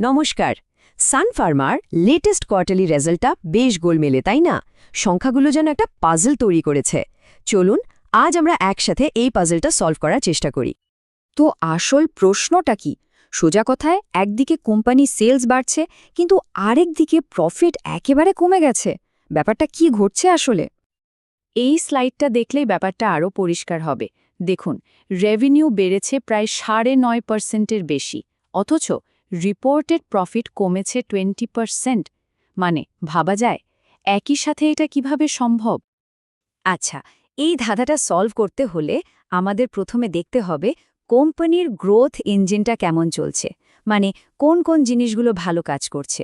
নমস্কার। সান farmer latest quarterly রেজাল্টটা বেশ গোলমেলে, তাই না? সংখ্যাগুলো যেন একটা পাজল তৈরি করেছে। চলুন, আজ আমরা একসাথে এই পাজলটা সলভ করার চেষ্টা করি। তো আসল প্রশ্নটা কি? সোজা কথায়, একদিকে কোম্পানি সেলস বাড়ছে, কিন্তু আরেক দিকে প্রফিট একেবারে কমে গেছে। ব্যাপারটা কি ঘটছে আসলে? এই স্লাইডটা দেখলেই ব্যাপারটা আরও পরিষ্কার হবে। দেখুন রেভিনিউ বেড়েছে প্রায় সাড়ে নয় পার্সেন্টের বেশি। অথচ রিপোর্টেড প্রফিট কমেছে টোয়েন্টি পার্সেন্ট মানে ভাবা যায়, একই সাথে এটা কীভাবে সম্ভব? আচ্ছা এই ধাঁধাটা সলভ করতে হলে আমাদের প্রথমে দেখতে হবে কোম্পানির গ্রোথ ইঞ্জিনটা কেমন চলছে। মানে কোন কোন জিনিসগুলো ভালো কাজ করছে।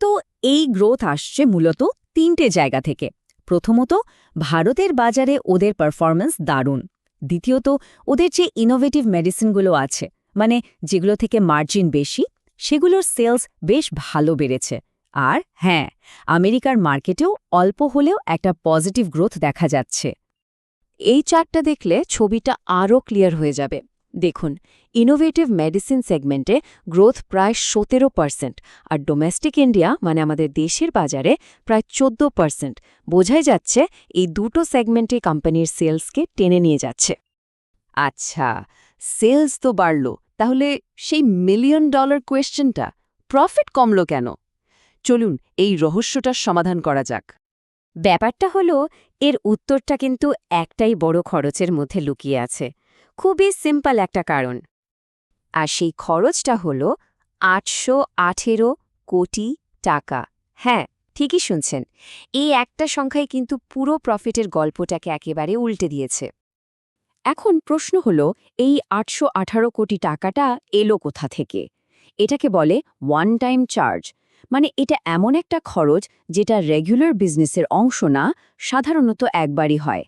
তো এই গ্রোথ আসছে মূলত তিনটে জায়গা থেকে। প্রথমত, ভারতের বাজারে ওদের পারফরম্যান্স দারুণ। দ্বিতীয়ত, ওদের যে ইনোভেটিভ মেডিসিনগুলো আছে মানে যেগুলো থেকে মার্জিন বেশি, সেগুলোর সেলস বেশ ভালো বেড়েছে। আর হ্যাঁ আমেরিকার মার্কেটেও অল্প হলেও একটা পজিটিভ গ্রোথ দেখা যাচ্ছে। এই চার্টটা দেখলে ছবিটা আরও ক্লিয়ার হয়ে যাবে। দেখুন ইনোভেটিভ মেডিসিন সেগমেন্টে গ্রোথ প্রায় সতেরো পার্সেন্ট আর ডোমেস্টিক ইন্ডিয়া মানে আমাদের দেশের বাজারে, প্রায় চোদ্দ পার্সেন্ট বোঝাই যাচ্ছে এই দুটো সেগমেন্টে কোম্পানির সেলসকে টেনে নিয়ে যাচ্ছে। আচ্ছা সেলস তো বাড়ল। তাহলে সেই মিলিয়ন ডলার কোয়েশ্চেনটা প্রফিট কমল কেন? চলুন এই রহস্যটার সমাধান করা যাক। ব্যাপারটা হলো, এর উত্তরটা কিন্তু একটাই বড় খরচের মধ্যে লুকিয়ে আছে। খুবই সিম্পল একটা কারণ। আর সেই খরচটা হলো আটশো কোটি টাকা। হ্যাঁ ঠিকই শুনছেন। এই একটা সংখ্যায় কিন্তু পুরো প্রফিটের গল্পটাকে একেবারে উল্টে দিয়েছে। এখন প্রশ্ন হল, এই আটশো আঠারো কোটি টাকাটা এলো কোথা থেকে? এটাকে বলে ওয়ান টাইম চার্জ মানে এটা এমন একটা খরচ যেটা রেগুলার বিজনেসের অংশ না, সাধারণত একবারই হয়।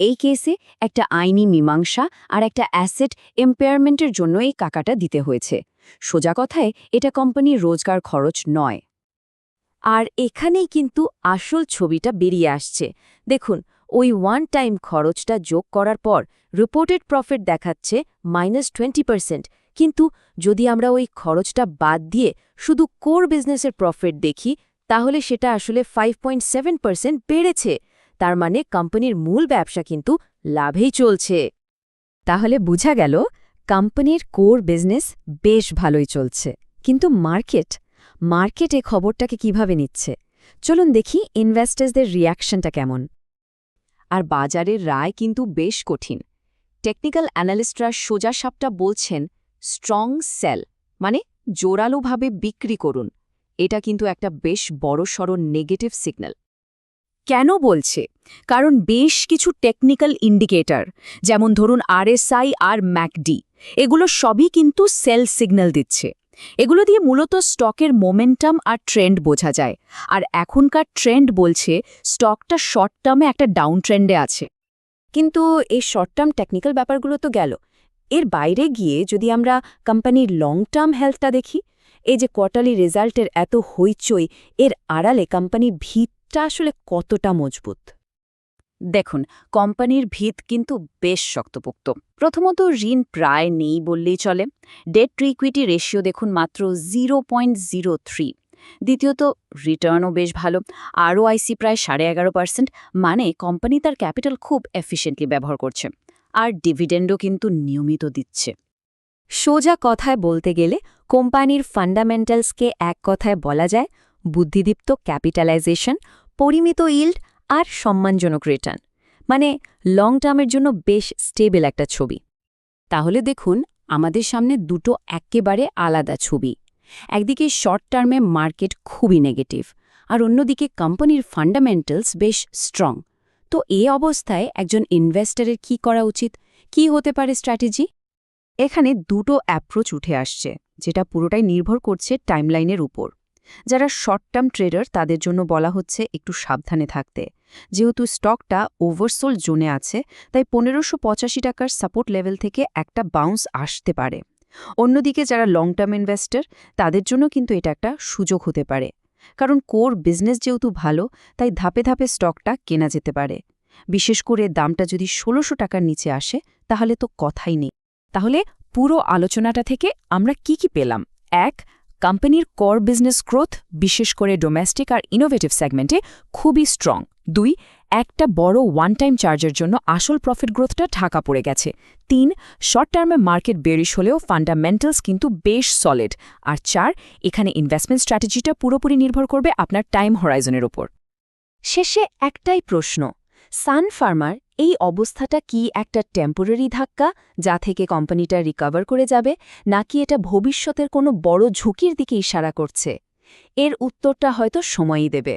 এই কেসে একটা আইনি মীমাংসা আর একটা অ্যাসেট এম্পেয়ারমেন্টের জন্য এই কাকাটা দিতে হয়েছে। সোজা কথায়, এটা কোম্পানির রোজগার খরচ নয়। আর এখানেই কিন্তু আসল ছবিটা বেরিয়ে আসছে। দেখুন ওই ওয়ান টাইম খরচটা যোগ করার পর রিপোর্টেড প্রফিট দেখাচ্ছে মাইনাস টোয়েন্টি পার্সেন্ট কিন্তু যদি আমরা ওই খরচটা বাদ দিয়ে শুধু কোর বিজনেসের প্রফিট দেখি, তাহলে সেটা আসলে ফাইভ বেড়েছে। তার মানে কোম্পানির মূল ব্যবসা কিন্তু লাভেই চলছে। তাহলে বোঝা গেল কোম্পানির কোর বিজনেস বেশ ভালোই চলছে। কিন্তু মার্কেট মার্কেট এ খবরটাকে কীভাবে নিচ্ছে? চলুন দেখি ইনভেস্টার্সদের রিয়াকশনটা কেমন। আর বাজারের রায় কিন্তু বেশ কঠিন। টেকনিক্যাল অ্যানালিস্টরা সোজা সাপটা বলছেন, স্ট্রং সেল মানে জোরালোভাবে বিক্রি করুন। এটা কিন্তু একটা বেশ বড়সড় নেগেটিভ সিগন্যাল। কেন বলছে? কারণ বেশ কিছু টেকনিক্যাল ইন্ডিকেটর, যেমন ধরুন আরএসআই আর ম্যাকডি, এগুলো সবই কিন্তু সেল সিগন্যাল দিচ্ছে। এগুলো দিয়ে মূলত স্টকের মোমেন্টাম আর ট্রেন্ড বোঝা যায়। আর এখনকার ট্রেন্ড বলছে স্টকটা শর্ট টার্মে একটা ডাউন ট্রেন্ডে আছে। কিন্তু এই শর্ট টার্ম টেকনিক্যাল ব্যাপারগুলো তো গেল। এর বাইরে গিয়ে যদি আমরা কোম্পানির লং টার্ম হেলথটা দেখি, এই যে কোয়ার্টারলি রেজাল্টের এত হইচই, এর আড়ালে কোম্পানির ভিতটা আসলে কতটা মজবুত? দেখুন, কোম্পানির ভিত কিন্তু বেশ শক্তপোক্ত। প্রথমত, ঋণ প্রায় নেই বললেই চলে। ডেট টু ইকুইটি রেশিও দেখুন মাত্র জিরো পয়েন্ট জিরো থ্রি দ্বিতীয়ত রিটার্নও বেশ ভালো। আরও আইসি প্রায় সাড়ে এগারো পার্সেন্ট মানে কোম্পানি তার ক্যাপিটাল খুব এফিশিয়েন্টলি ব্যবহার করছে। আর ডিভিডেন্ডও কিন্তু নিয়মিত দিচ্ছে। সোজা কথায় বলতে গেলে, কোম্পানির ফান্ডামেন্টালসকে এক কথায় বলা যায়, বুদ্ধিদীপ্ত ক্যাপিটালাইজেশন পরিমিত ইল্ড আর সম্মানজনক রিটার্ন মানে লং টার্মের জন্য বেশ স্টেবল একটা ছবি। তাহলে দেখুন, আমাদের সামনে দুটো একেবারে আলাদা ছবি। একদিকে শর্ট টার্মে মার্কেট খুবই নেগেটিভ আর অন্যদিকে কোম্পানির ফান্ডামেন্টালস বেশ স্ট্রং তো এ অবস্থায় একজন ইনভেস্টরের কি করা উচিত? কি হতে পারে স্ট্র্যাটেজি এখানে দুটো অ্যাপ্রোচ উঠে আসছে, যেটা পুরোটাই নির্ভর করছে টাইমলাইনের উপর। যারা শর্ট টার্ম ট্রেডার তাদের জন্য বলা হচ্ছে একটু সাবধানে থাকতে। যেহেতু স্টকটা ওভারসোল জোনে আছে, তাই পনেরোশো টাকার সাপোর্ট লেভেল থেকে একটা বাউন্স আসতে পারে। অন্যদিকে যারা লং টার্ম ইনভেস্টর তাদের জন্য কিন্তু এটা একটা সুযোগ হতে পারে। কারণ কোর বিজনেস যেহেতু ভালো, তাই ধাপে ধাপে স্টকটা কেনা যেতে পারে। বিশেষ করে দামটা যদি ষোলোশো টাকার নিচে আসে, তাহলে তো কথাই নেই। তাহলে পুরো আলোচনাটা থেকে আমরা কি কি পেলাম? এক কোম্পানির কর বিজনেস গ্রোথ বিশেষ করে ডোমেস্টিক আর ইনোভেটিভ সেগমেন্টে খুবই স্ট্রং দুই, একটা বড় ওয়ান টাইম চার্জের জন্য আসল প্রফিট গ্রোথটা ঢাকা পড়ে গেছে। তিন শর্ট টার্মে মার্কেট বেরিশ হলেও ফান্ডামেন্টালস কিন্তু বেশ সলিড আর চার, এখানে ইনভেস্টমেন্ট স্ট্র্যাটেজিটা পুরোপুরি নির্ভর করবে আপনার টাইম হরাইজনের ওপর শেষে একটাই প্রশ্ন সান ফার্মার এই অবস্থাটা কি একটা টেম্পোরারি ধাক্কা যা থেকে কোম্পানিটা রিকভার করে যাবে, নাকি এটা ভবিষ্যতের কোনো বড় ঝুঁকির দিকে ইশারা করছে? এর উত্তরটা হয়তো সময়ই দেবে।